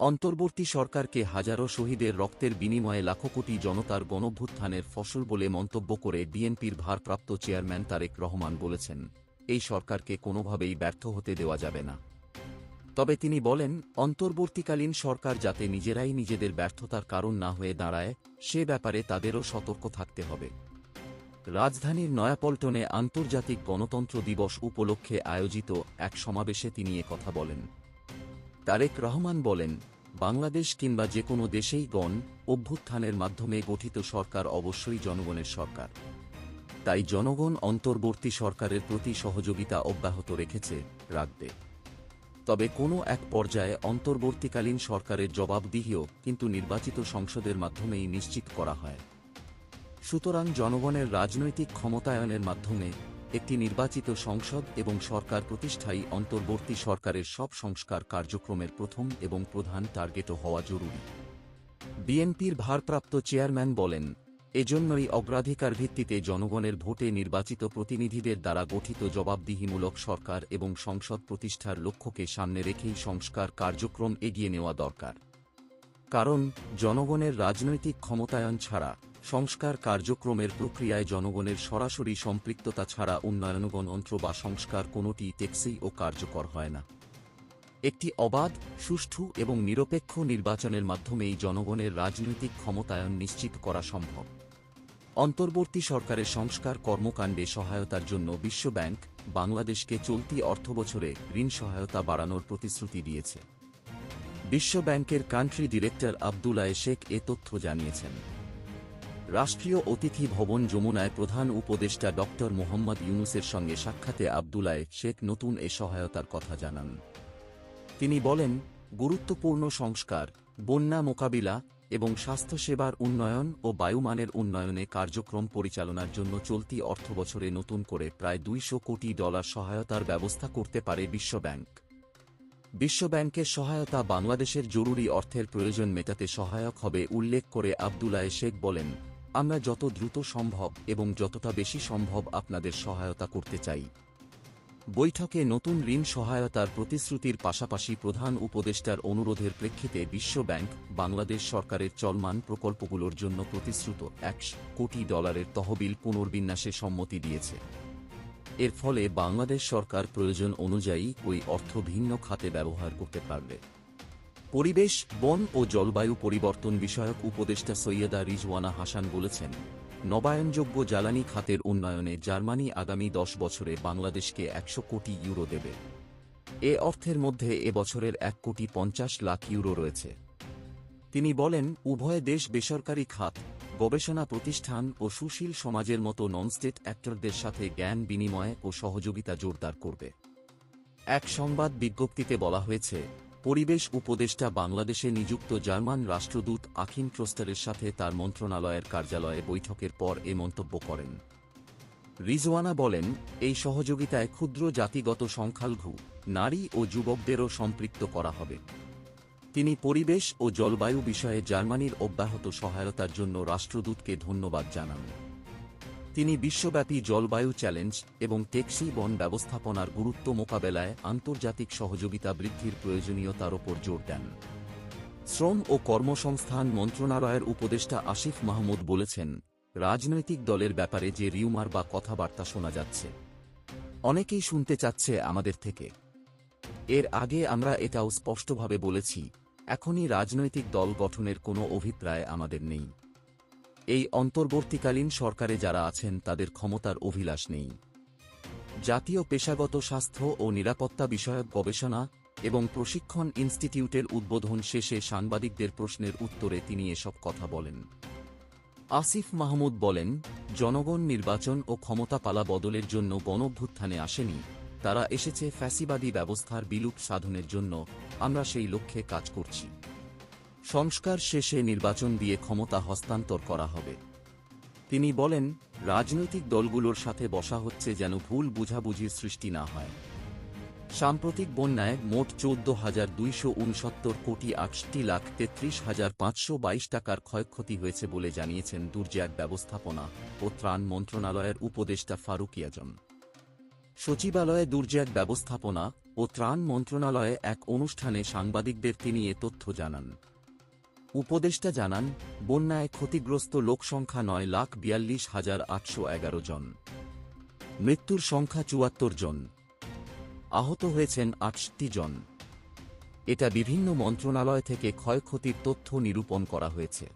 অন্তর্বর্তী সরকারকে হাজারো শহীদের রক্তের বিনিময়ে লাখো কোটি জনতার গণভ্যুত্থানের ফসল বলে মন্তব্য করে বিএনপির ভারপ্রাপ্ত চেয়ারম্যান তারেক রহমান বলেছেন, এই সরকারকে কোনোভাবেই ব্যর্থ হতে দেওয়া যাবে না। তবে তিনি বলেন, অন্তর্বর্তীকালীন সরকার যাতে নিজেরাই নিজেদের ব্যর্থতার কারণ না হয়ে দাঁড়ায়, সে ব্যাপারে তাদেরও সতর্ক থাকতে হবে। রাজধানীর নয়াপল্টনে আন্তর্জাতিক গণতন্ত্র দিবস উপলক্ষে আয়োজিত এক সমাবেশে তিনি কথা বলেন। তারেক রহমান বলেন, বাংলাদেশ কিংবা যে কোনো দেশেই গণ অভ্যুত্থানের মাধ্যমে গঠিত সরকার অবশ্যই জনগণের সরকার। তাই জনগণ অন্তর্বর্তী সরকারের প্রতি সহযোগিতা অব্যাহত রেখেছে রাখবে তবে কোনো এক পর্যায়ে অন্তর্বর্তীকালীন সরকারের জবাবদিহিও কিন্তু নির্বাচিত সংসদের মাধ্যমেই নিশ্চিত করা হয়। সুতরাং জনগণের রাজনৈতিক ক্ষমতায়নের মাধ্যমে একটি নির্বাচিত সংসদ এবং সরকার প্রতিষ্ঠাই অন্তর্বর্তী সরকারের সব সংস্কার কার্যক্রমের প্রথম এবং প্রধান টার্গেটও হওয়া জরুরি। বিএনপির ভারপ্রাপ্ত চেয়ারম্যান বলেন, এজন্যই অগ্রাধিকার ভিত্তিতে জনগণের ভোটে নির্বাচিত প্রতিনিধিদের দ্বারা গঠিত জবাবদিহিমূলক সরকার এবং সংসদ প্রতিষ্ঠার লক্ষ্যকে সামনে রেখেই সংস্কার কার্যক্রম এগিয়ে নেওয়া দরকার। কারণ, জনগণের রাজনৈতিক ক্ষমতায়ন ছাড়া সংস্কার কার্যক্রমের প্রক্রিয়ায় জনগণের সরাসরি সম্পৃক্ততা ছাড়া উন্নয়ন গণতন্ত্র বা সংস্কার কোনোটি টেকসই ও কার্যকর হয় না। একটি অবাধ, সুষ্ঠু এবং নিরপেক্ষ নির্বাচনের মাধ্যমেই জনগণের রাজনৈতিক ক্ষমতায়ন নিশ্চিত করা সম্ভব। অন্তর্বর্তী সরকারের সংস্কার কর্মকাণ্ডে সহায়তার জন্য বিশ্বব্যাংক বাংলাদেশকে চলতি অর্থবছরে ঋণ সহায়তা বাড়ানোর প্রতিশ্রুতি দিয়েছে। বিশ্বব্যাংকের কান্ট্রি ডিরেক্টর আবদুল্লাহ শেখ এ তথ্য জানিয়েছেন। রাষ্ট্রীয় অতিথি ভবন যমুনায় প্রধান উপদেষ্টা ড মোহাম্মদ ইউনুসের সঙ্গে সাক্ষাতে আবদুল্লাহ শেখ নতুন এ সহায়তার কথা জানান। তিনি বলেন, গুরুত্বপূর্ণ সংস্কার, বন্যা মোকাবিলা এবং স্বাস্থ্যসেবার উন্নয়ন ও বায়ুমানের উন্নয়নে কার্যক্রম পরিচালনার জন্য চলতি অর্থবছরে নতুন করে প্রায় দুইশো কোটি ডলার সহায়তার ব্যবস্থা করতে পারে বিশ্বব্যাংক বিশ্বব্যাংকের সহায়তা বাংলাদেশের জরুরি অর্থের প্রয়োজন মেটাতে সহায়ক হবে উল্লেখ করে আবদুল্লাহ শেখ বলেন আমরা যত দ্রুত সম্ভব এবং যতটা বেশি সম্ভব আপনাদের সহায়তা করতে চাই। বৈঠকে নতুন ঋণ সহায়তার প্রতিশ্রুতির পাশাপাশি প্রধান উপদেষ্টার অনুরোধের প্রেক্ষিতে বিশ্বব্যাংক বাংলাদেশ সরকারের চলমান প্রকল্পগুলোর জন্য প্রতিশ্রুত একশ কোটি ডলারের তহবিল পুনর্বিন্যাসে সম্মতি দিয়েছে। এর ফলে বাংলাদেশ সরকার প্রয়োজন অনুযায়ী ওই অর্থ ভিন্ন খাতে ব্যবহার করতে পারবে। পরিবেশ, বন ও জলবায়ু পরিবর্তন বিষয়ক উপদেষ্টা সৈয়দা রিজওয়ানা হাসান বলেছেন, নবায়নযোগ্য জ্বালানি খাতের উন্নয়নে জার্মানি আগামী দশ বছরে বাংলাদেশকে একশো কোটি ইউরো দেবে। এ অর্থের মধ্যে এ বছরের এক কোটি পঞ্চাশ লাখ ইউরো রয়েছে। তিনি বলেন, উভয় দেশ বেসরকারি খাত, গবেষণা প্রতিষ্ঠান ও সুশীল সমাজের মতো ননস্টেট অ্যাক্টরদের সাথে জ্ঞান বিনিময় ও সহযোগিতা জোরদার করবে। এক সংবাদ বিজ্ঞপ্তিতে বলা হয়েছে পরিবেশ উপদেষ্টা বাংলাদেশে নিযুক্ত জার্মান রাষ্ট্রদূত আখিম ট্রোস্টারের সাথে তার মন্ত্রণালয়ের কার্যালয়ে বৈঠকের পর এ মন্তব্য করেন। রিজওয়ানা বলেন, এই সহযোগিতায় ক্ষুদ্র জাতিগত সংখ্যালঘু, নারী ও যুবকদেরও সম্পৃক্ত করা হবে। তিনি পরিবেশ ও জলবায়ু বিষয়ে জার্মানির অব্যাহত সহায়তার জন্য রাষ্ট্রদূতকে ধন্যবাদ জানান। তিনি বিশ্বব্যাপী জলবায়ু চ্যালেঞ্জ এবং টেকসি বন ব্যবস্থাপনার গুরুত্ব মোকাবেলায় আন্তর্জাতিক সহযোগিতা বৃদ্ধির প্রয়োজনীয়তার ওপর জোর দেন। শ্রম ও কর্মসংস্থান মন্ত্রণালয়ের উপদেষ্টা আসিফ মাহমুদ বলেছেন, রাজনৈতিক দলের ব্যাপারে যে রিউমার বা কথাবার্তা শোনা যাচ্ছে, অনেকেই শুনতে চাচ্ছে আমাদের থেকে। এর আগে আমরা এটাও স্পষ্টভাবে বলেছি, এখনই রাজনৈতিক দল গঠনের কোনো অভিপ্রায় আমাদের নেই। এই অন্তর্বর্তীকালীন সরকারে যারা আছেন, তাদের ক্ষমতার অভিলাষ নেই। জাতীয় পেশাগত স্বাস্থ্য ও নিরাপত্তা বিষয়ক গবেষণা এবং প্রশিক্ষণ ইনস্টিটিউটের উদ্বোধন শেষে সাংবাদিকদের প্রশ্নের উত্তরে তিনি এসব কথা বলেন। আসিফ মাহমুদ বলেন, জনগণ নির্বাচন ও ক্ষমতা পালা বদলের জন্য গণভ্যুত্থানে আসেনি, তারা এসেছে ফ্যাসিবাদী ব্যবস্থার বিলুপ সাধনের জন্য, আমরা সেই লক্ষ্যে কাজ করছি। সংস্কার শেষে নির্বাচন দিয়ে ক্ষমতা হস্তান্তর করা হবে। তিনি বলেন, রাজনৈতিক দলগুলোর সাথে বসা হচ্ছে যেন ভুল বুঝাবুঝির সৃষ্টি না হয়। সাম্প্রতিক বন্যায় মোট চৌদ্দ হাজার দুইশো উনসত্তর কোটি আটষট্টি লাখ তেত্রিশ হাজার পাঁচশো বাইশ টাকার ক্ষয়ক্ষতি হয়েছে বলে জানিয়েছেন দুর্যোগ ব্যবস্থাপনা ও ত্রাণ মন্ত্রণালয়ের উপদেষ্টা ফারুক ইয়াজম। সচিবালয়ে দুর্যোগ ব্যবস্থাপনা ও ত্রাণ মন্ত্রণালয়ে এক অনুষ্ঠানে সাংবাদিকদের তিনি এ তথ্য জানান। উপদেষ্টা জানান, বন্যায় ক্ষতিগ্রস্ত লোকসংখ্যা নয় লাখ বিয়াল্লিশ হাজার আটশো এগারো জন। মৃত্যুর সংখ্যা চুয়াত্তর জন। আহত হয়েছেন আটষট্টি জন। এটা বিভিন্ন মন্ত্রণালয় থেকে ক্ষয়ক্ষতির তথ্য নিরূপণ করা হয়েছে।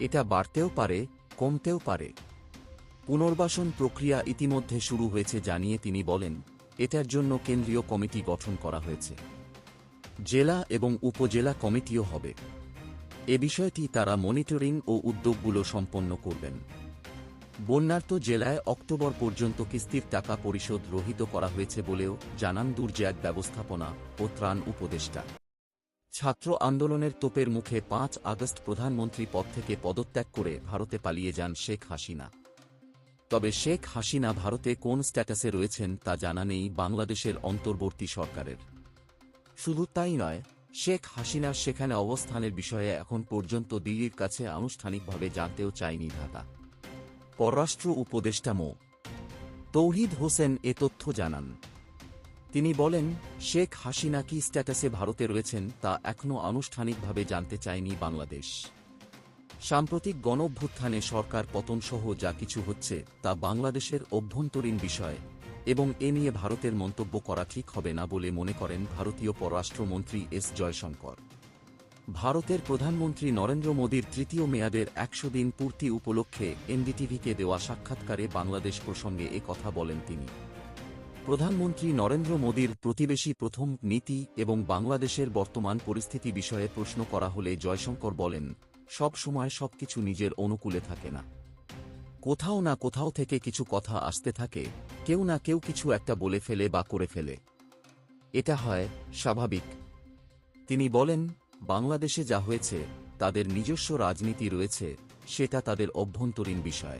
এটা বাড়তেও পারে, কমতেও পারে। পুনর্বাসন প্রক্রিয়া ইতিমধ্যে শুরু হয়েছে জানিয়ে তিনি বলেন, এটার জন্য কেন্দ্রীয় কমিটি গঠন করা হয়েছে। জেলা এবং উপজেলা কমিটিও হবে। এ বিষয়টি তারা মনিটরিং ও উদ্যোগগুলো সম্পন্ন করবেন। বন্যার্ত জেলায় অক্টোবর পর্যন্ত কিস্তির টাকা পরিশোধ রহিত করা হয়েছে বলেও জানান দুর্যোগ ব্যবস্থাপনা ও ত্রাণ উপদেষ্টা। ছাত্র আন্দোলনের তোপের মুখে পাঁচ আগস্ট প্রধানমন্ত্রী পদ থেকে পদত্যাগ করে ভারতে পালিয়ে যান শেখ হাসিনা। তবে শেখ হাসিনা ভারতে কোন স্ট্যাটাসে রয়েছেন তা জানা নেই বাংলাদেশের অন্তর্বর্তী সরকারের। শুধু তাই নয় শেখ হাসিনার সেখানে অবস্থানের বিষয়ে এখন পর্যন্ত দিল্লির কাছে আনুষ্ঠানিকভাবে জানতেও চায়নি ঢাকা। পররাষ্ট্র উপদেষ্টা মো. তৌহিদ হোসেন এ তথ্য জানান। তিনি বলেন, শেখ হাসিনা কি স্ট্যাটাসে ভারতে রয়েছেন তা এখনও আনুষ্ঠানিকভাবে জানতে চায়নি বাংলাদেশ। সাম্প্রতিক গণঅভ্যুত্থানে সরকার পতনসহ যা কিছু হচ্ছে তা বাংলাদেশের অভ্যন্তরীণ বিষয়। এবং এ নিয়ে ভারতের মন্তব্য করা ঠিক হবে না বলে মনে করেন ভারতীয় পররাষ্ট্রমন্ত্রী এস জয়শঙ্কর। ভারতের প্রধানমন্ত্রী নরেন্দ্র মোদীর তৃতীয় মেয়াদের একশো দিন পূর্তি উপলক্ষে এনডিটিভিকে দেওয়া সাক্ষাৎকারে বাংলাদেশ প্রসঙ্গে এ কথা বলেন তিনি। প্রধানমন্ত্রী নরেন্দ্র মোদীর প্রতিবেশী প্রথম নীতি এবং বাংলাদেশের বর্তমান পরিস্থিতি বিষয়ে প্রশ্ন করা হলে জয়শঙ্কর বলেন, সব সময় সবকিছু নিজের অনুকূলে থাকে না। কোথাও না কোথাও থেকে কিছু কথা আসতে থাকে, কেউ না কেউ কিছু একটা বলে ফেলে বা করে ফেলে। এটা হয় স্বাভাবিক। তিনি বলেন, বাংলাদেশে যা হয়েছে, তাদের নিজস্ব রাজনীতি রয়েছে, সেটা তাদের অভ্যন্তরীণ বিষয়।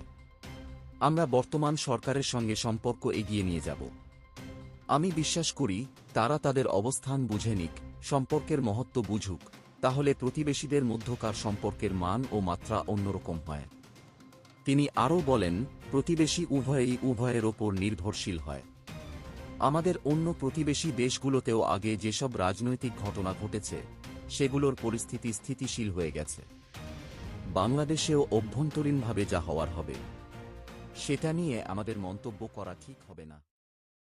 আমরা বর্তমান সরকারের সঙ্গে সম্পর্ক এগিয়ে নিয়ে যাব। আমি বিশ্বাস করি, তারা তাদের অবস্থান বুঝে নিক, সম্পর্কের মহত্ব বুঝুক, তাহলে প্রতিবেশীদের মধ্যকার সম্পর্কের মান ও মাত্রা অন্যরকম হয়। তিনি আরও বলেন, প্রতিবেশী উভয়েই উভয়ের ওপর নির্ভরশীল হয়। আমাদের অন্য প্রতিবেশী দেশগুলোতেও আগে যেসব রাজনৈতিক ঘটনা ঘটেছে, সেগুলোর পরিস্থিতি স্থিতিশীল হয়ে গেছে। বাংলাদেশেও অভ্যন্তরীণভাবে যা হওয়ার হবে, সেটা নিয়ে আমাদের মন্তব্য করা ঠিক হবে না।